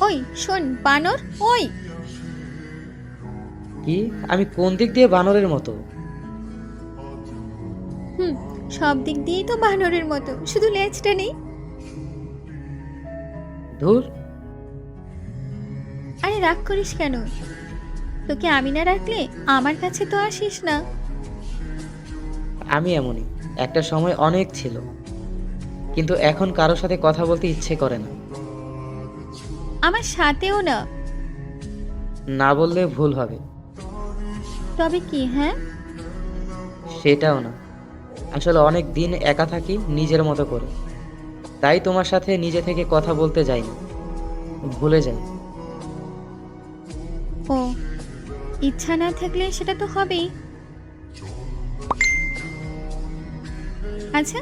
ওই শোন বানর ওই। কি? আমি কোন দিক দিয়ে বানরের মতো? হুম সব দিক দিয়েই তো বানরের মতো শুধু লেজটা নেই। ধুর। আরে রাগ করিস কেন? তোকে আমি না রাখলে আমার কাছে তো আসিস না। আমি এমনই একটা সময় অনেক ছিল। কিন্তু এখন কারোর সাথে কথা বলতে ইচ্ছে করে না। আমার সাথেও না। না বললে ভুল হবে। তবে কি হ্যাঁ? সেটাও না। আসলে অনেক দিন একা থাকি নিজের মতো করে। তাই তোমার সাথে নিজে থেকে কথা বলতে যাই না। ভুলে যাই। ও ইচ্ছা না থাকলে সেটা তো হবেই। আচ্ছা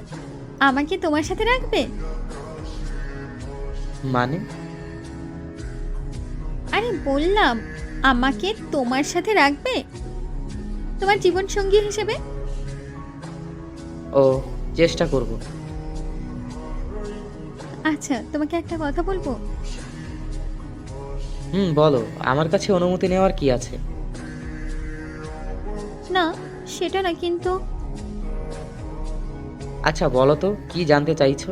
আমাকে তোমার সাথে রাখবে? মানে? আরে বললাম আমাকে তোমার সাথে রাখবে? তোমার জীবন সঙ্গী হিসেবে? ও চেষ্টা করব। আচ্ছা তোমাকে একটা কথা বলব? হুম বলো আমার কাছে অনুমতি নেওয়ার কি আছে? না সেটা না কিন্তু আচ্ছা বলো তো কি জানতে চাইছো?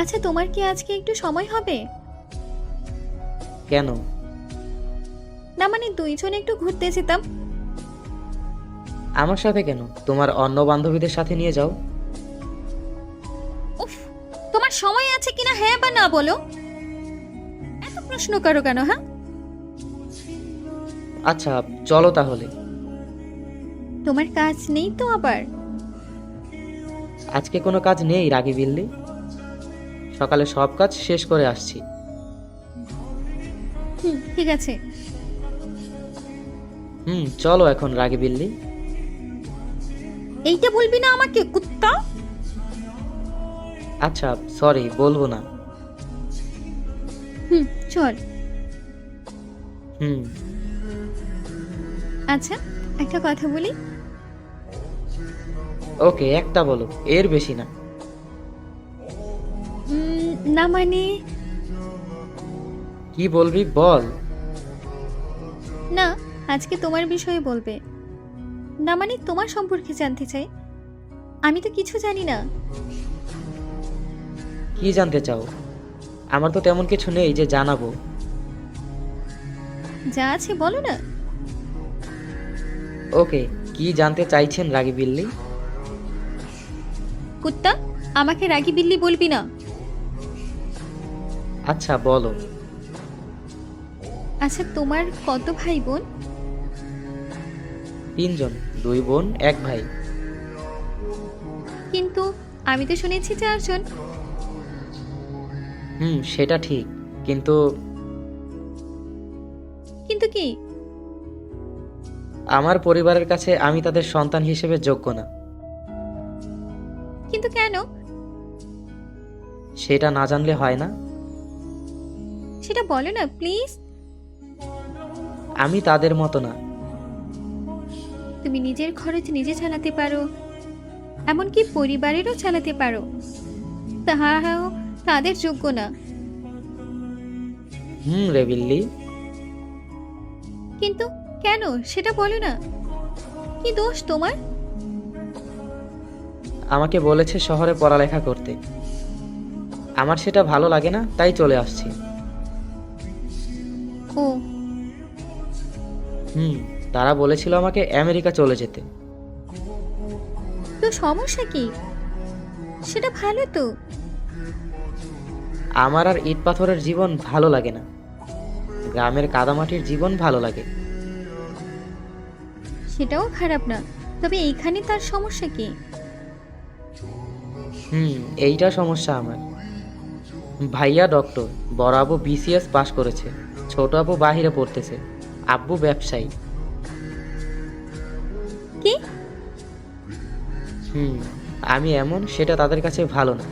আচ্ছা তোমার কি আজকে একটু সময় হবে? কেন? না মানে দুইজন একটু ঘুরতে যেতাম। আমার সাথে কেন? তোমার অন্য বান্ধবীদের সাথে নিয়ে যাও। উফ তোমার সময় আছে কিনা হ্যাঁ বা না বলো। এত প্রশ্ন করো কেন হ্যাঁ? আচ্ছা চলো তাহলে। তোমার কাজ নেই তো আবার? আজকে কোনো কাজ নেই রাগি বিল্লি। সকালে সব কাজ শেষ করে আসছি। ঠিক আছে। হুম চলো এখন রাগি বিল্লি। এইটা বলবি না আমাকে কুত্তা? আচ্ছা সরি বলব না। হুম চল। হুম। আচ্ছা একটা কথা বলি? ওকে একটা বলো এর বেশি না। না মানে? কি বলবি বল। না আজকে তোমার বিষয়ে বলবে। না মানে তোমার সম্পর্কে জানতে চাই। আমি তো কিছু জানি না। কি জানতে চাও? আমার তো তেমন কিছু নেই যে জানাব। যা আছে বলো না। ওকে কি জানতে চাইছেন রাগি বিল্লি? কুত্তা আমাকে রাগি বিল্লি বলবি না। আচ্ছা বলো। আচ্ছা তোমার কত ভাই বোন? তিনজন দুই বোন এক ভাই। কিন্তু আমি তো শুনেছি চারজন। হুম সেটা ঠিক কিন্তু কিন্তু কি? আমার পরিবারের কাছে আমি তাদের সন্তান হিসেবে যোগ্য না। কিন্তু কেন? সেটা না জানলে হয় না। সেটা বলো না প্লিজ। আমি তাদের মতো না। তুমি নিজের খরচ নিজে চালাতে পারো এমনকি পরিবারেরও চালাতে পারো। তাহাও তাদের যোগ্য না। হুম রে বিল্লি। কিন্তু কেন? সেটা বলো না। কি দোষ তোমার? আমাকে বলেছে শহরে পড়ালেখা করতে। আমার সেটা ভালো লাগে না তাই চলে আসছি। ও হুম তারা বলেছিল আমাকে আমেরিকা চলে যেতে। তো সমস্যা কি? সেটা ভালো তো। আমার আর ইট পাথরের জীবন ভালো লাগে না। গ্রামের কাদামাটির জীবন ভালো লাগে। সেটাও খারাপ না তবে এইখানে তার সমস্যা কি? হুম এইটা সমস্যা আমার। ভাইয়া ডক্টর বড় আবু বিসিএস পাশ করেছে ছোট আবু বাহিরে পড়তেছে। আব্বু ব্যবসায়ী। কি? হুম আমি এমন সেটা তাদের কাছে ভালো না।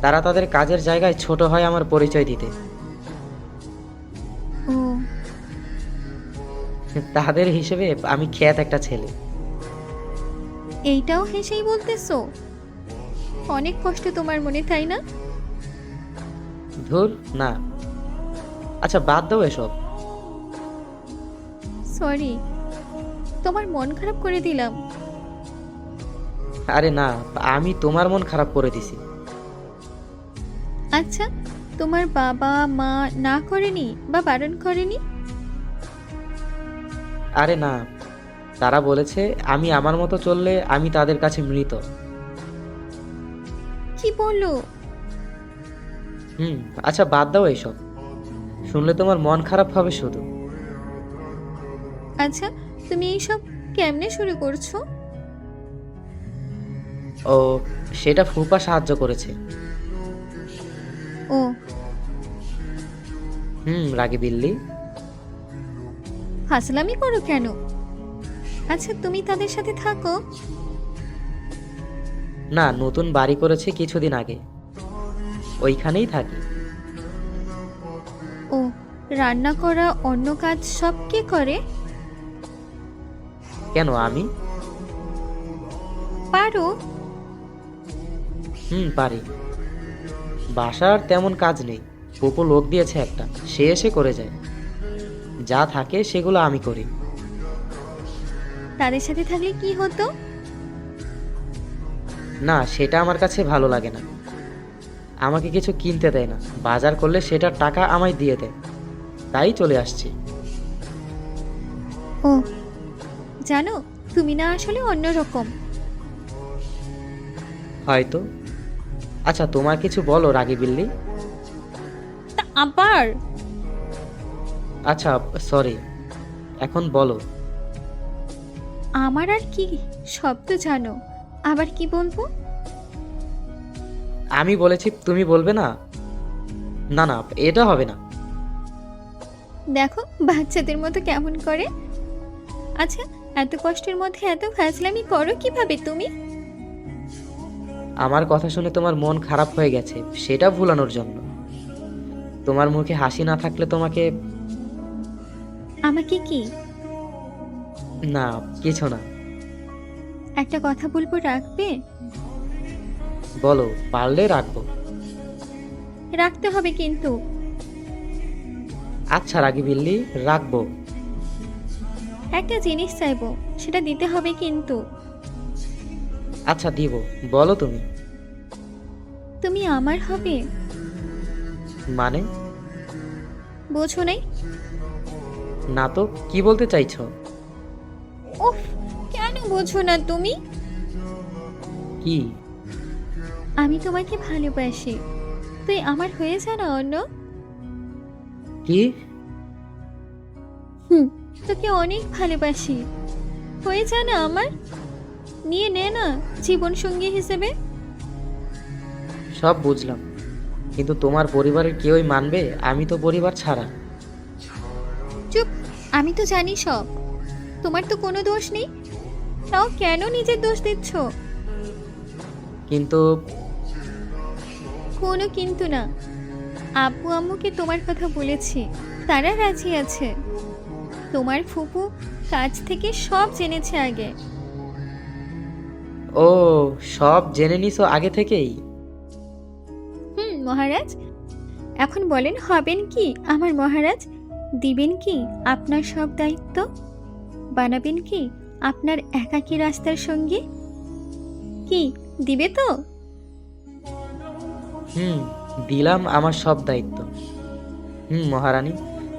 তারা তাদের কাজের জায়গায় ছোট হয় আমার পরিচয় দিতে। তাদের হিসেবে আমি খ্যাত একটা ছেলে। এইটাও হেসেই বলতেছো? অনেক কষ্ট তোমার মনে তাই না? ধুর না। আচ্ছা বাদ দাও এসব। সরি। তোমার মন খারাপ করে দিলাম। আরে না আমি তোমার মন খারাপ করে দিছি। আচ্ছা তোমার বাবা মা না করেনি বা বারণ করেনি? আরে না তারা বলেছে আমি আমার মতো চললে আমি তাদের কাছে মৃত। কি বলল? হুম আচ্ছা বাদ দাও এইসব। শুনলে তোমার মন খারাপ হবে শুধু। আচ্ছা তুমি এইসব কেমনে শুরু করছ? ও সেটা ফুপা সাহায্য করেছে। ও। হুম রাগি বিল্লি। ফাসলামি করো কেন? আচ্ছা তুমি তাদের সাথে থাকো। না নতুন বাড়ি করেছে কিছুদিন আগে। ওইখানেই থাকি। ও রান্না করা অন্য কাজ সব কে করে? কেন আমি? পারো। হুম পারি। বাসার তেমন কাজ নেই। পোপো লোক দিয়েছে একটা। সে এসে করে যায়। যা থাকে সেগুলো আমি করি। তাদের সাথে থাকলে কি হতো? না সেটা আমার কাছে ভালো লাগে না। আমাকে কিছু কিনতে দেয় না। বাজার করলে সেটার টাকা আমায় দিয়ে দেয়। তাই চলে আসছি। ও জানো তুমি না আসলে অন্যরকম। হয়তো। আচ্ছা তোমার কিছু বলো রাগি বিল্লি। তা আবার? আচ্ছা সরি এখন বলো। আমার আর কি সব তো জানো আবার কি বলব? আমি বলেছি তুমি বলবে না? না না এটা হবে না। দেখো বাচ্চাদের মতো কেমন করে। আচ্ছা এত কষ্টের মধ্যে এত ফ্যাসলামি করো কীভাবে তুমি? আমার কথা শুনে তোমার মন খারাপ হয়ে গেছে সেটা ভুলানোর জন্য। তোমার মুখে হাসি না থাকলে তোমাকে আমাকে কি? না কিছু না। একটা কথা বলব রাখবে? বলো পারলে রাখব। রাখতে হবে কিন্তু। আচ্ছা রাগি বিল্লি রাখব। একটা জিনিস চাইব সেটা দিতে হবে কিন্তু। আচ্ছা দিব। বলো তুমি। তুমি আমার হবে? মানে? বোঝো নাই। না তো কি বলতে চাইছো? ওফ কেন বোঝো না তুমি? কি? আমি তোমাকে ভালোবাসি। তুই আমার হয়ে যা না অন্য। কি? হুম। তোকে অনেক ভালোবাসি। হয়ে যা না আমার। নিয়ে নে না জীবন সঙ্গী হিসেবে। সব বুঝলাম। কিন্তু তোমার পরিবারের কেউই মানবে? আমি তো পরিবার ছাড়া। চুপ আমি তো জানি সব। তোমার তো কোনো দোষ নেই। তাও কেন নিজের দোষ দিচ্ছ? কিন্তু কোনো কিন্তু না। আব্বু আম্মুকে তোমার কথা বলেছি। তারা রাজি আছে। তোমার ফুপু কাজ থেকে সব জেনেছে আগে। ও সব জেনে নিছো আগে থেকেই? হুম মহারাজ। এখন বলেন হবেন কি? আমার মহারাজ দিবেন কি? আপনার সব দায়িত্ব? বানাবেন কি? আপনার একাকী রাস্তার সঙ্গে? কি দিবে তো? হুম দিলাম আমার সব দায়িত্ব। হুম মহারানী।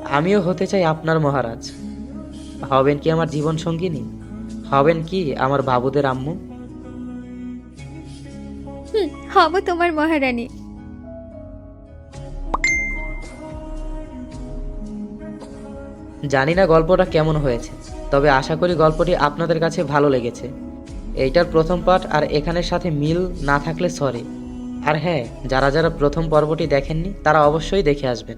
আমিও হতে চাই আপনার মহারাজ। হবেন কি আমার জীবন সঙ্গিনী? হবেন কি আমার বাবুদের আম্মু? হুম হব তোমার মহারানী। জানি না গল্পটা কেমন হয়েছে তবে আশা করি গল্পটি আপনাদের কাছে ভালো লেগেছে। এইটার প্রথম পার্ট আর এখানের সাথে মিল না থাকলে সরি। আর হ্যাঁ যারা যারা প্রথম পর্বটি দেখেননি তারা অবশ্যই দেখে আসবেন।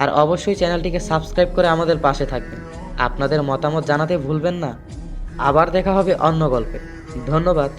আর অবশ্যই চ্যানেলটিকে সাবস্ক্রাইব করে আমাদের পাশে থাকবেন। আপনাদের মতামত জানাতে ভুলবেন না। আবার দেখা হবে অন্য গল্পে। ধন্যবাদ।